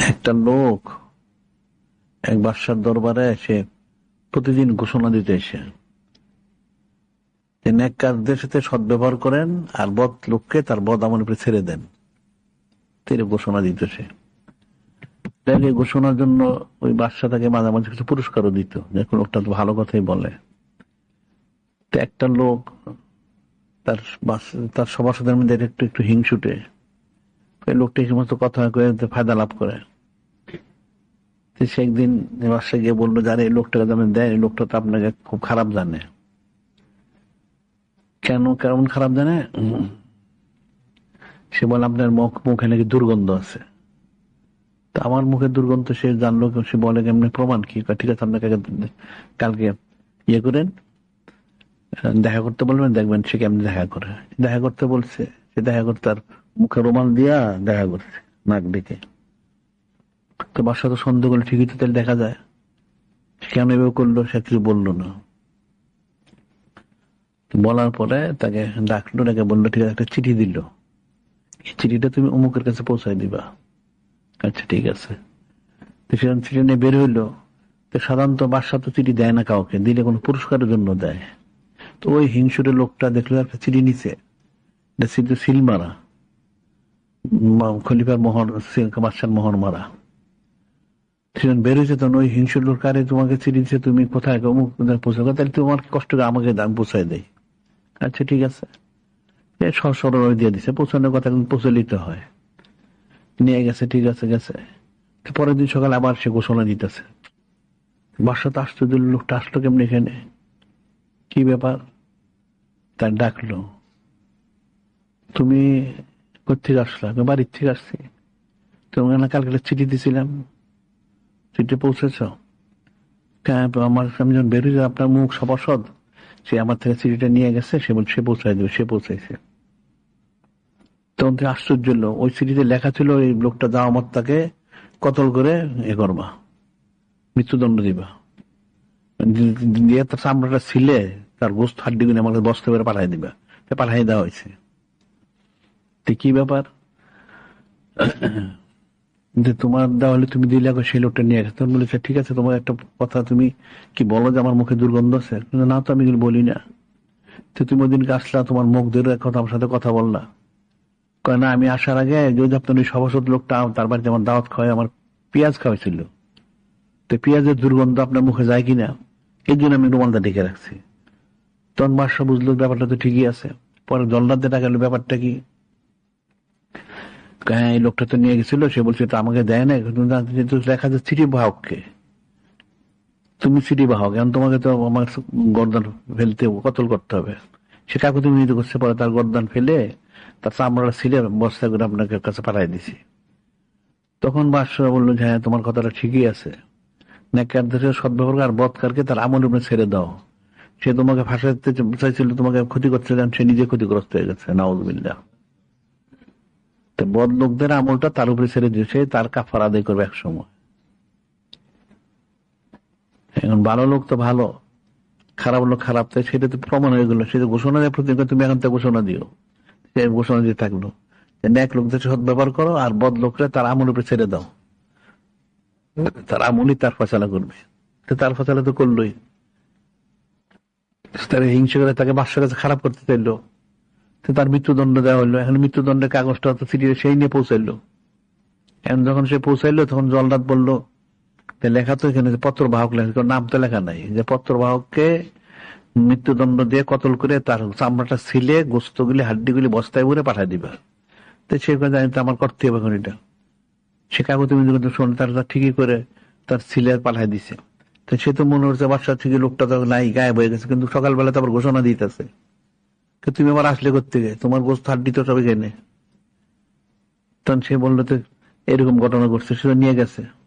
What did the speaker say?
একটা লোক এক বাদশার দরবারে এসে প্রতিদিন ঘোষণা দিতে এসে, তিনি এক নেককারদের সাথে সদ্ব্যবহার করেন আর বদ লোককে তার বদ আমল উপরে ছেড়ে দেন। তিনি ঘোষণা দিতেছে ঘোষণার জন্য ওই বাদশা তাকে মাঝে মাঝে কিছু পুরস্কারও দিত। দেখুন লোকটা তো ভালো কথাই বলে। তো একটা লোক তার তার সভাসদের মধ্যে একটু একটু হিংসুটে লোকটা সমস্ত কথা কয়ে ফায়দা লাভ করে। সে একদিন বাসায় গিয়ে বলল যারা এই লোকটাকে যেন দেয় এই লোকটা তো আপনাকে খুব খারাপ জানে। কেন? কেমন খারাপ জানে? সে বলে, আপনার মুখ, মুখে নাকি দুর্গন্ধ আছে। তা আমার মুখে দুর্গন্ধ সে জানলো, সে বলে কেমনি প্রমাণ কি? ঠিক আছে, আপনাকে কালকে ইয়ে করেন, দেখা করতে বলবেন, দেখবেন সে কেমনি দেখা করে। দেখা করতে বলছে সে দেখা করতে তার মুখে রোমাল দিয়া দেখা করছে নাক ডেকে। তো বাসা তো সন্দেহ করলে, ঠিকই তো তাহলে দেখা যায়। কেন এভাবে করল, সে কিছু বলল না। বলার পরে তাকে ডাকলো ডাকে বলল, ঠিক আছে, একটা চিঠি দিল। এই চিঠিটা তুমি অমুকের কাছে পৌঁছায় দিবা। আচ্ছা ঠিক আছে। তো সেখানে চিঠি নিয়ে বের হইল, তো সাধারণত বাসা তো চিঠি দেয় না কাউকে, দিলে কোনো পুরস্কারের জন্য দেয়। তো ওই হিংসুটের লোকটা দেখল, একটা চিঠি নিছে। এটা সিল মারা খলিফার মোহর বাদশার মোহর মারা সেখানে বের হয়েছে তখন ওই হিংসুর লোক আরে তোমাকে দিচ্ছে তুমি কোথায় অমুক কোথায় তাহলে তোমার কষ্ট আমাকে দাম পৌঁছায় দেয় আচ্ছা ঠিক আছে সরল দিয়ে দিছে পৌঁছানোর কথা নিতে হয় নিয়ে গেছে ঠিক আছে গেছে পরের দিন সকালে আবার সে ঘোষণা দিতেছে বাসা তো আশ্চর্য লোকটা আসলো কেমনি এখানে কি ব্যাপার তার ডাকলো তুমি কোথেকে আসলা? আমি বাড়ির থেকে আসছি। তোমাকে না কালকে চিঠি দিছিলাম। চিঠি পৌঁছেছ? আমার আমি যখন বেরোই আপনার মুখ সপাসদ সে আমার থেকে চিঠিটা নিয়ে গেছে, সে বল সে পৌঁছায় দেবে, সে পৌঁছাইছে। তখন থেকে আশ্চর্য হলো ওই চিঠিতে লেখা ছিল, এই লোকটা যাওয়া মত তাকে কতল করে এ করবা, মৃত্যুদণ্ড দিবা। দিয়ে তার চামড়াটা ছিলে, তার গোস্ত হাড্ডি গুলো আমাকে বস্তা করে পাঠাই দিবা। পাঠাই দেওয়া হয়েছে। কি ব্যাপার? যে তোমার দেওয়া হলে তুমি দিলে এখন সেই লোকটা নিয়ে গেছে। বলেছে ঠিক আছে, তোমার একটা কথা তুমি কি বলো যে আমার মুখে দুর্গন্ধ আছে? না তো আমি বলি না। তো তুমি ওদিনকে আসলা, তোমার মুখ ধরে কথা আমার সাথে কথা বললা কয়, না, আমি আসার আগে যদি আপনার ওই সভাসদ লোকটা তার বাড়িতে আমার দাওয়াত খাওয়াই আমার পেঁয়াজ খাওয়াইছিল। তো পেঁয়াজের দুর্গন্ধ আপনার মুখে যায় কিনা? এই জন্য আমি রুমালটা ডেকে রাখছি। তখন বাদশা বুঝলো, ব্যাপারটা তো ঠিকই আছে। পরে জল্লাদ দিয়ে টাকা ব্যাপারটা কি? এই লোকটা তো নিয়ে গেছিল সে বলছে তো আমাকে দেয় না? না, কিন্তু লেখা চিঠি বাহককে। তুমি চিঠি বাহক এখন তোমাকে তো আমার গর্দান ফেলতে কতল করতে হবে। সে কাকু তুমি নিতে করছে পরে তার গর্দান ফেলে তার চামড়া ছিলে বস্তা করে আপনাকে কাছে পাঠাই দিছি। তখন বাদশাহ বলল যে হ্যাঁ তোমার কথাটা ঠিকই আছে। নেককারদের সদ্ব্যবহার আর বৎকারকে তার আমল উপরে ছেড়ে দাও। সে তোমাকে ফাঁসাতে চাইছিল তোমাকে ক্ষতি করতে চান সে নিজে ক্ষতিগ্রস্ত হয়ে গেছে নাউজবিল্লাহ। তো বদ লোকদের আমলটা তার উপরে ছেড়ে দিয়েছে তার কাফার আদায় করবে এক সময়। এখন ভালো লোক তো ভালো, খারাপ লোক খারাপ তাই সেটা তো প্রমাণ হয়ে গেলো সেটা ঘোষণা দেওয়ার প্রতি তুমি এখন তো ঘোষণা দিও ঘোষণা দিয়ে থাকল। ন্যাক লোকদের সৎ ব্যবহার করো আর বদ লোকরা তার আমল উপরে ছেড়ে দাও। তার আমলই তার ফসলা করবে। তার ফসলা তো করলোই। তার হিংসা করে তাকে বাসার কাছে খারাপ করতে চাইলো। তার মৃত্যুদণ্ড দেওয়া হলো। এখন মৃত্যুদণ্ডের কাগজটা তো চিঠি সেই নিয়ে পৌঁছাইলো। এখন যখন সে পৌঁছাইলো, তখন জলরাত বলল লেখা তো এখানে পত্র বাহক লেখা নাম তো লেখা নাই। যে পত্র বাহককে মৃত্যুদণ্ড দিয়ে কতল করে তার চামড়াটা ছিলে, গোস্তগুলি, হাড্ডিগুলি বস্তায় ভরে পাঠায় দিবা। তো সে কথা জানি তো আমার করতে এখন এটা। সে কাগজ যখন শোনে, তার তার ঠিকই করে, তার ছিলে পাঠায় দিছে। তো সে তো মনে হচ্ছে বাচ্চা থেকে লোকটা তো নাই, গায়েব হয়ে গেছে। কিন্তু সকালবেলা তো আবার ঘোষণা দিতেছে। তুমি আবার আসলে করতে গে তোমার গোস্ত থার্ড দিতে হবে কেনে? তখন সে বলল তো এরকম ঘটনা ঘটছে, সেটা নিয়ে গেছে।